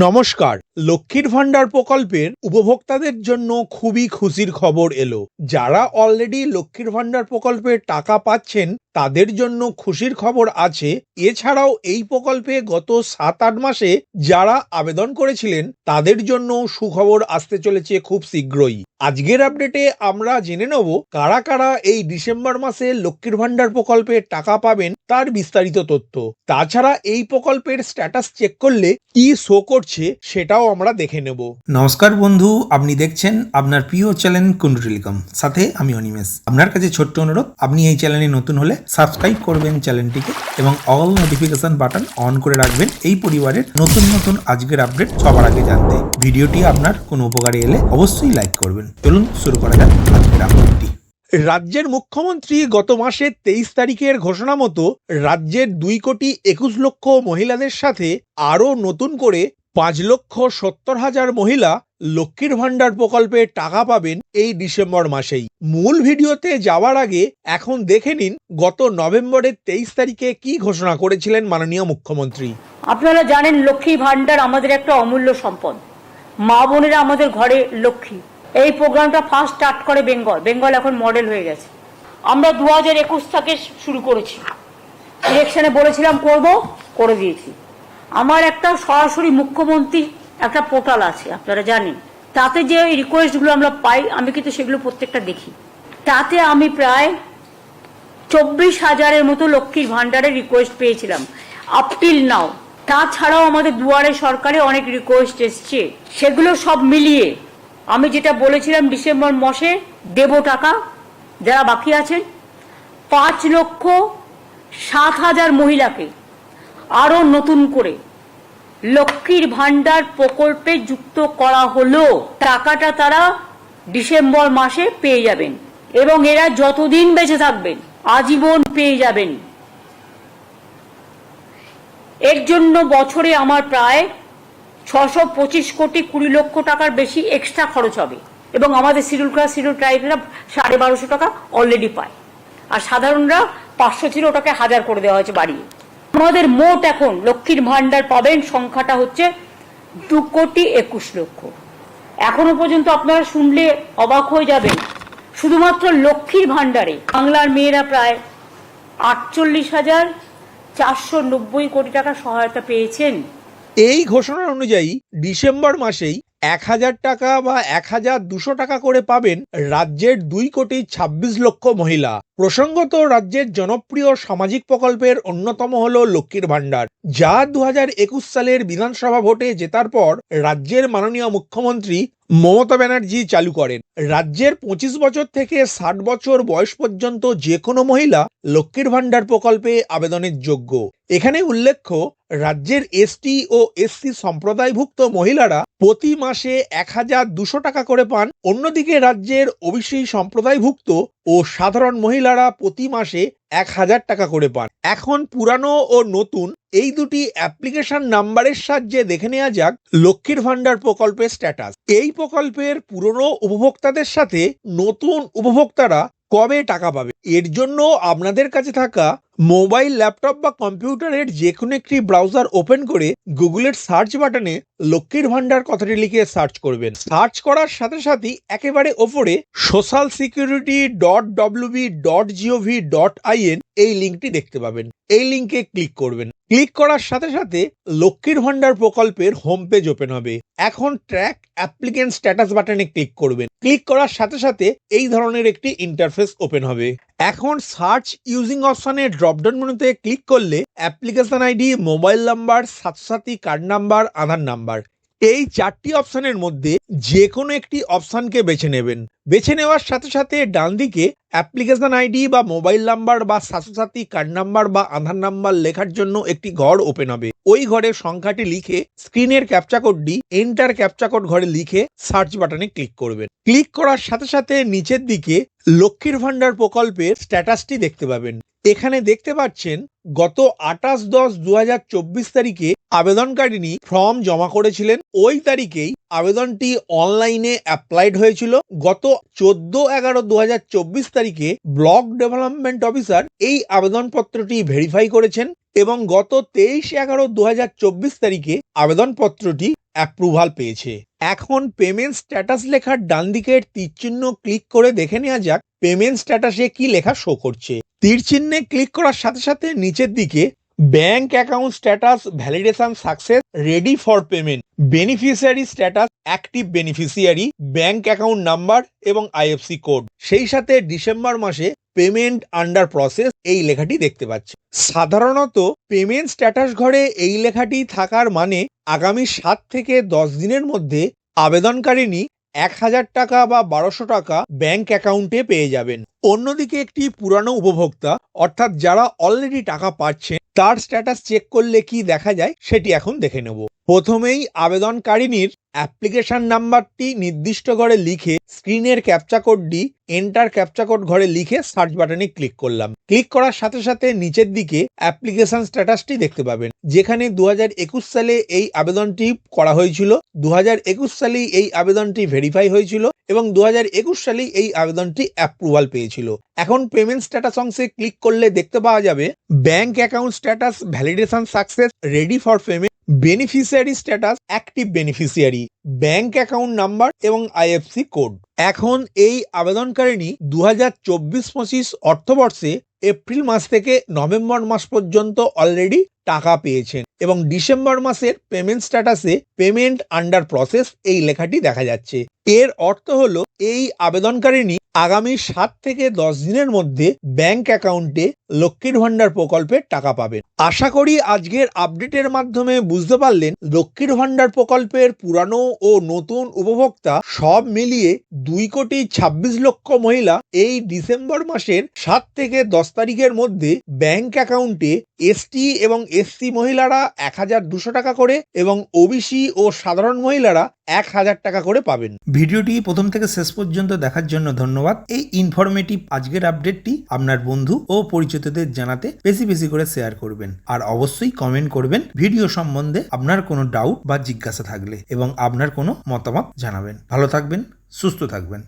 নমস্কার। লক্ষ্মীর ভাণ্ডার প্রকল্পের উপভোক্তাদের জন্য খুবই খুশির খবর এলো। যারা অলরেডি লক্ষ্মীর ভাণ্ডার প্রকল্পের টাকা পাচ্ছেন তাদের জন্য খুশির খবর আছে। এছাড়াও এই প্রকল্পে গত সাত আট মাসে যারা আবেদন করেছিলেন, তাদের জন্য সুখবর আসতে চলেছে খুব শীঘ্রই। আজকের আপডেটে আমরা জেনে নেব কারা কারা এই ডিসেম্বর মাসে লক্ষ্মীর ভাণ্ডার প্রকল্পের টাকা পাবেন তার বিস্তারিত তথ্য। তাছাড়া এই প্রকল্পের স্ট্যাটাস চেক করলে কি শো করছে সেটাও আমরা দেখে নেব। নমস্কার বন্ধু, আপনি দেখছেন আপনার প্রিয় চ্যানেল কুন্ডু টেলিকম। সাথে আমি অনিমেষ। আপনার কাছে ছোট্ট অনুরোধ, আপনি এই চ্যানেলে নতুন হলে সাবস্ক্রাইব করবেন চ্যানেলটিকে এবং অল নোটিফিকেশন বাটন অন করে রাখবেন। এই পরিবারের নতুন নতুন আজকের আপডেট সবার আগে জানতে। ভিডিওটি আপনার কোনো উপকারে এলে অবশ্যই লাইক করবেন। চলুন শুরু করা যাক আজকের আপডেটটি রাজ্যের মুখ্যমন্ত্রী গত মাসের তেইশ তারিখের ঘোষণা মতো রাজ্যের দুই কোটি একুশ লক্ষ মহিলাদের সাথে আরও নতুন করে পাঁচ লক্ষ সত্তর হাজার মহিলা লক্ষ্মীর ভাণ্ডার প্রকল্পে টাকা পাবেন এই ডিসেম্বর মাসেই। মূল ভিডিওতে যাওয়ার আগে এখন দেখে নিন গত নভেম্বরের তেইশ তারিখে কি ঘোষণা করেছিলেন মাননীয় মুখ্যমন্ত্রী। আপনারা জানেন লক্ষ্মী ভান্ডার আমাদের একটা অমূল্য সম্পদ। মা বোনেরা আমাদের ঘরে লক্ষ্মী। এই প্রোগ্রামটা ফার্স্ট স্টার্ট করে বেঙ্গল। বেঙ্গল এখন মডেল হয়ে গেছে। আমরা দু হাজার একুশ থেকে শুরু করেছি। ইলেকশনে বলেছিলাম করব, করে দিয়েছি। আমার একটা সরাসরি মুখ্যমন্ত্রী একটা পোর্টাল আছে, আপনারা জানেন। তাতে যে রিকোয়েস্টগুলো আমরা পাই, আমি কিন্তু সেগুলো প্রত্যেকটা দেখি। তাতে আমি প্রায় চব্বিশ হাজারের মতো লক্ষ্মীর ভান্ডারের রিকোয়েস্ট পেয়েছিলাম আপ টিল নাও তাছাড়াও আমাদের দুয়ারে সরকারে অনেক রিকোয়েস্ট এসছে। সেগুলো সব মিলিয়ে আমি যেটা বলেছিলাম ডিসেম্বর মাসে, দেব টাকা, যারা বাকি আছেন, পাঁচ লক্ষ সাত হাজার মহিলাকে আরও নতুন করে লক্ষ্মীর ভান্ডার প্রকল্পে যুক্ত করা হলো। টাকাটা তারা ডিসেম্বর মাসে পেয়ে যাবেন এবং এরা যতদিন বেঁচে থাকবেন, আজীবন পেয়ে যাবেন। এর জন্য বছরে আমার প্রায় ছশো পঁচিশ কোটি কুড়ি লক্ষ টাকার বেশি এক্সট্রা খরচ হবে এবং আমাদের শিডিউল ক্লাস শিডিউল ট্রাইবেরা সাড়ে বারোশো টাকা অলরেডি পায়। আর সাধারণরা পাঁচশো ছিল, ওটাকে হাজার করে দেওয়া হয়েছে বাড়িয়ে। আমাদের মোট এখন লক্ষ্মীর ভান্ডার পাবেন সংখ্যাটা হচ্ছে দু কোটি একুশ লক্ষ। এখনও পর্যন্ত আপনারা শুনলে অবাক হয়ে যাবেন। শুধুমাত্র লক্ষ্মীর ভান্ডারে বাংলার মেয়েরা প্রায় আটচল্লিশ হাজার চারশো নব্বই কোটি টাকা সহায়তা পেয়েছেন। এই ঘোষণা অনুযায়ী ডিসেম্বর মাসেই এক হাজার টাকা বা এক হাজার দুশো টাকা করে পাবেন রাজ্যের দুই কোটি ছাব্বিশ লক্ষ মহিলা। প্রসঙ্গত, রাজ্যের জনপ্রিয় সামাজিক প্রকল্পের অন্যতম হল লক্ষ্মীর ভাণ্ডার, যা দু সালের বিধানসভা ভোটে জেতার পর রাজ্যের মাননীয় মুখ্যমন্ত্রী মমতা ব্যানার্জি চালু করেন। রাজ্যের পঁচিশ বছর থেকে ষাট বছর বয়স পর্যন্ত যে কোনো মহিলা লক্ষ্মীর ভাণ্ডার প্রকল্পে আবেদনের যোগ্য। এখানে উল্লেখ্য রাজ্যের এসটি ও এসসি সম্প্রদায়ভুক্ত মহিলারা প্রতি মাসে এক হাজার দুশো টাকা করে পান। অন্যদিকে রাজ্যের ওবিসি সম্প্রদায়ভুক্ত ও সাধারণ মহিলারা প্রতি মাসে এক হাজার টাকা করে পান। এখন পুরানো ও নতুন এই দুটি অ্যাপ্লিকেশন নাম্বারের সাহায্যে দেখে নেওয়া যাক লক্ষ্মীর ভাণ্ডার প্রকল্পের স্ট্যাটাস। এই প্রকল্পের পুরনো উপভোক্তাদের সাথে নতুন উপভোক্তারা কবে টাকা পাবে? এর জন্য আপনাদের কাছে থাকা মোবাইল, ল্যাপটপ বা কম্পিউটারের যে কোনো একটি ব্রাউজার ওপেন করে গুগলের সার্চ বাটনে লক্ষ্মীর ভান্ডার কথাটি লিখে সার্চ করবেন। সার্চ করার সাথে সাথে একেবারে ওপরে social security dot WB dot GOV dot IN এই লিঙ্কটি দেখতে পাবেন। এই লিঙ্কে ক্লিক করবেন। ক্লিক করার সাথে সাথে লক্ষ্মীর ভান্ডার প্রকল্পের হোম পেজ ওপেন হবে। এখন ট্র্যাক অ্যাপ্লিকেন্ট স্ট্যাটাস বাটনে ক্লিক করবেন। ক্লিক করার সাথে সাথে এই ধরনের একটি ইন্টারফেস ওপেন হবে। এখন সার্চ ইউজিং অপশনে ড্রপডাউন মেনুতে ক্লিক করলে অ্যাপ্লিকেশন আইডি মোবাইল নাম্বার সাথে সাথী কার্ড নাম্বার আধার নাম্বার এই চারটি অপশনের মধ্যে যে কোনো একটি অপশনকে বেছে নেবেন। বেছে নেওয়ার সাথে সাথে ডান দিকে অ্যাপ্লিকেশন আইডি বা মোবাইল নাম্বার বা স্বাস্থ্যসাথী কার্ড নাম্বার বা আধার নাম্বার লেখার জন্য একটি ঘর ওপেন হবে। ওই ঘরের সংখ্যাটি লিখে স্ক্রিনের ক্যাপচা কোডটি এন্টার ক্যাপচা কোড ঘরে লিখে সার্চ বাটনে ক্লিক করবেন। ক্লিক করার সাথে সাথে নিচের দিকে লক্ষ্মীর ভান্ডার প্রকল্পের স্ট্যাটাসটি দেখতে পাবেন। এখানে দেখতে পাচ্ছেন, গত আঠাশ দশ দু তারিখে আবেদনকারিনী ফর্ম জমা করেছিলেন। ওই তারিখেই আবেদনটি অনলাইনে অ্যাপ্লাইড হয়েছিল। গত চোদ্দ এগারো দু তারিখে ব্লক ডেভেলপমেন্ট অফিসার এই আবেদনপত্রটি ভেরিফাই করেছেন এবং গত তেইশ এগারো দু তারিখে আবেদনপত্রটি অ্যাপ্রুভাল পেয়েছে। এখন পেমেন্ট স্ট্যাটাস লেখার ডান দিকের তীর চিহ্ন ক্লিক করে দেখে নেওয়া যাক, পেমেন্ট স্ট্যাটাসে কি লেখা শো করছে। তীর চিহ্নে ক্লিক করার সাথে সাথে নিচের দিকে bank account status validation success ready for payment beneficiary status active beneficiary bank account number এবং আইএফসি কোড সেই সাথে ডিসেম্বর মাসে পেমেন্ট আন্ডার প্রসেস এই লেখাটি দেখতে পাচ্ছি। সাধারণত পেমেন্ট স্ট্যাটাস ঘরে এই লেখাটি থাকার মানে আগামী সাত থেকে দশ দিনের মধ্যে আবেদনকারিনী এক হাজার টাকা বা বারোশো টাকা ব্যাংক অ্যাকাউন্টে পেয়ে যাবেন। অন্যদিকে একটি পুরানো উপভোক্তা, অর্থাৎ যারা অলরেডি টাকা পাচ্ছেন, তার স্ট্যাটাস চেক করলে কি দেখা যায় সেটি এখন দেখে নেব। প্রথমেই আবেদনকারিনীর অ্যাপ্লিকেশন নাম্বারটি নির্দিষ্ট ঘরে লিখে স্ক্রিনের ক্যাপচা কোডটি এন্টার ক্যাপচা কোড ঘরে লিখে সার্চ বাটনে ক্লিক করলাম। ক্লিক করার সাথে সাথে নিচের দিকে অ্যাপ্লিকেশন স্ট্যাটাসটি দেখতে পাবেন, যেখানে দুহাজার একুশ সালে এই আবেদনটি করা হয়েছিল দু হাজার একুশ সালেই এই আবেদনটি ভেরিফাই হয়েছিল এবং দু হাজার একুশ সালেই এই আবেদনটি অ্যাপ্রুভাল পেয়েছিল। এখন পেমেন্ট স্ট্যাটাস অংশে ক্লিক করলে দেখতে পাওয়া যাবে bank account status validation success ready for payment beneficiary status active beneficiary bank account number এবং আইএফসি কোড এখন এই আবেদনকারিণী দু হাজার চব্বিশ পঁচিশ অর্থবর্ষে এপ্রিল মাস থেকে নভেম্বর মাস পর্যন্ত অলরেডি টাকা পেয়েছেন। এবং ডিসেম্বর মাসের পেমেন্ট স্ট্যাটাসে পেমেন্ট আন্ডার প্রসেস এই লেখাটি দেখা যাচ্ছে। এর অর্থ হলো এই আবেদনকারিনী আগামী সাত থেকে দশ দিনের মধ্যে ব্যাংক অ্যাকাউন্টে লক্ষ্মীর ভান্ডার প্রকল্পের টাকা পাবেন। আশা করি আজকের আপডেটের মাধ্যমে বুঝতে পারলেন লক্ষ্মীর ভান্ডার প্রকল্পের পুরানো ও নতুন উপভোক্তা সব মিলিয়ে দুই কোটি ছাব্বিশ লক্ষ মহিলা এই ডিসেম্বর মাসের সাত থেকে দশ তারিখের মধ্যে ব্যাংক অ্যাকাউন্টে এসটি এবং এসসি মহিলারা এক হাজার দুশো টাকা করে এবং ওবিসি ও সাধারণ মহিলারা এক হাজার টাকা করে পাবেন। ভিডিওটি প্রথম থেকে শেষ পর্যন্ত দেখার জন্য ধন্যবাদ। এই ইনফরমেটিভ আজকের আপডেটটি আপনার বন্ধু ও পরিচিতদের জানাতে বেশি বেশি করে শেয়ার করবেন। আর অবশ্যই কমেন্ট করবেন ভিডিও সম্বন্ধে আপনার কোনো ডাউট বা জিজ্ঞাসা থাকলে এবং আপনার কোনো মতামত জানাবেন। ভালো থাকবেন, সুস্থ থাকবেন।